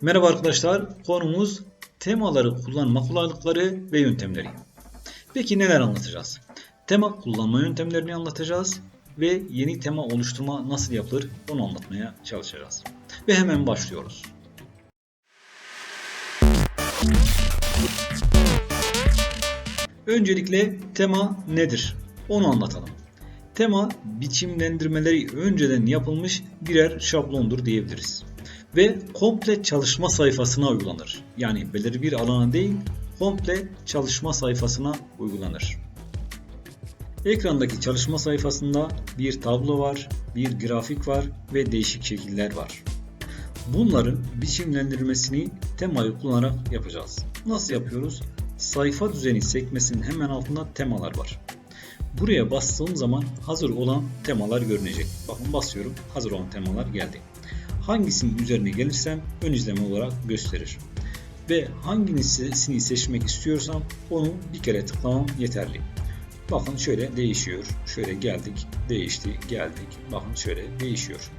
Merhaba arkadaşlar, konumuz temaları kullanma kolaylıkları ve yöntemleri. Peki neler anlatacağız? Tema kullanma yöntemlerini anlatacağız ve yeni tema oluşturma nasıl yapılır onu anlatmaya çalışacağız. Ve hemen başlıyoruz. Öncelikle tema nedir? Onu anlatalım. Tema biçimlendirmeleri önceden yapılmış birer şablondur diyebiliriz. Ve komple çalışma sayfasına uygulanır. Yani belirli bir alana değil, komple çalışma sayfasına uygulanır. Ekrandaki çalışma sayfasında bir tablo var, bir grafik var ve değişik şekiller var. Bunların biçimlendirmesini temayı kullanarak yapacağız. Nasıl yapıyoruz? Sayfa düzeni sekmesinin hemen altında temalar var. Buraya bastığım zaman hazır olan temalar görünecek. Bakın basıyorum. Hazır olan temalar geldi. Hangisinin üzerine gelirsem ön izleme olarak gösterir. Ve hangisini seçmek istiyorsam onu bir kere tıklamam yeterli. Bakın şöyle değişiyor. Şöyle geldik, değişti, geldik. Bakın şöyle değişiyor.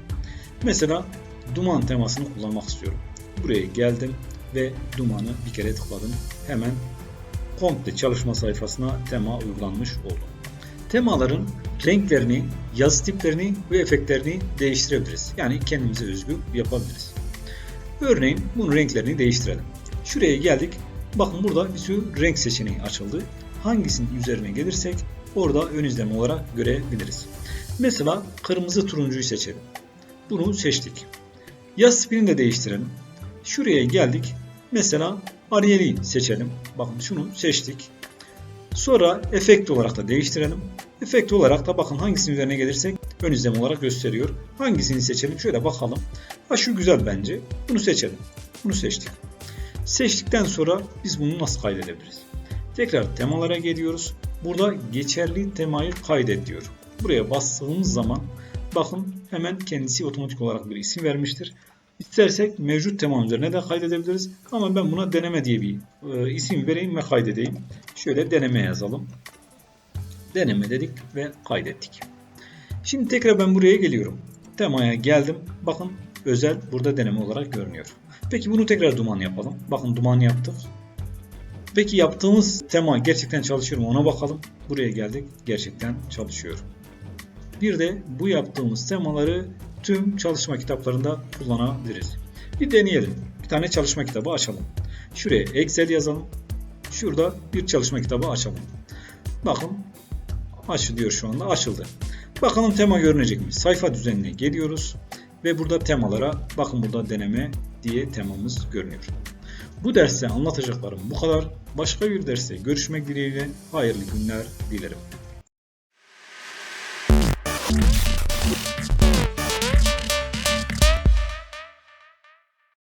Mesela duman temasını kullanmak istiyorum. Buraya geldim ve dumanı bir kere tıkladım. Hemen komple çalışma sayfasına tema uygulanmış oldu. Temaların renklerini, yazı tiplerini ve efektlerini değiştirebiliriz. Yani kendimize özgü yapabiliriz. Örneğin bunun renklerini değiştirelim. Şuraya geldik. Bakın burada bir sürü renk seçeneği açıldı. Hangisinin üzerine gelirsek orada ön izleme olarak görebiliriz. Mesela kırmızı turuncuyu seçelim. Bunu seçtik. Yaz tipini de değiştirelim. Şuraya geldik. Mesela Ariel'i seçelim. Bakın şunu seçtik. Sonra efekt olarak da değiştirelim. Efekt olarak da bakın hangisinin üzerine gelirsek ön izleme olarak gösteriyor. Hangisini seçelim? Şöyle bakalım. Ha şu güzel bence. Bunu seçelim. Bunu seçtik. Seçtikten sonra biz bunu nasıl kaydedebiliriz? Tekrar temalara geliyoruz. Burada geçerli temayı kaydet diyor. Buraya bastığımız zaman bakın hemen kendisi otomatik olarak bir isim vermiştir. İstersek mevcut tema üzerine de kaydedebiliriz. Ama ben buna deneme diye bir e, isim vereyim ve kaydedeyim. Şöyle deneme yazalım. Deneme dedik ve kaydettik. Şimdi tekrar ben buraya geliyorum. Temaya geldim. Bakın özel burada deneme olarak görünüyor. Peki bunu tekrar duman yapalım. Bakın duman yaptık. Peki yaptığımız tema gerçekten çalışıyor mu ona bakalım. Buraya geldik. Gerçekten çalışıyor. Bir de bu yaptığımız temaları tüm çalışma kitaplarında kullanabiliriz. Bir deneyelim. Bir tane çalışma kitabı açalım. Şuraya Excel yazalım. Şurada bir çalışma kitabı açalım. Bakın açılıyor şu anda. Açıldı. Bakalım tema görünecek mi? Sayfa düzenine geliyoruz. Ve burada temalara bakın burada deneme diye temamız görünüyor. Bu derste anlatacaklarım bu kadar. Başka bir derste görüşmek dileğiyle hayırlı günler dilerim.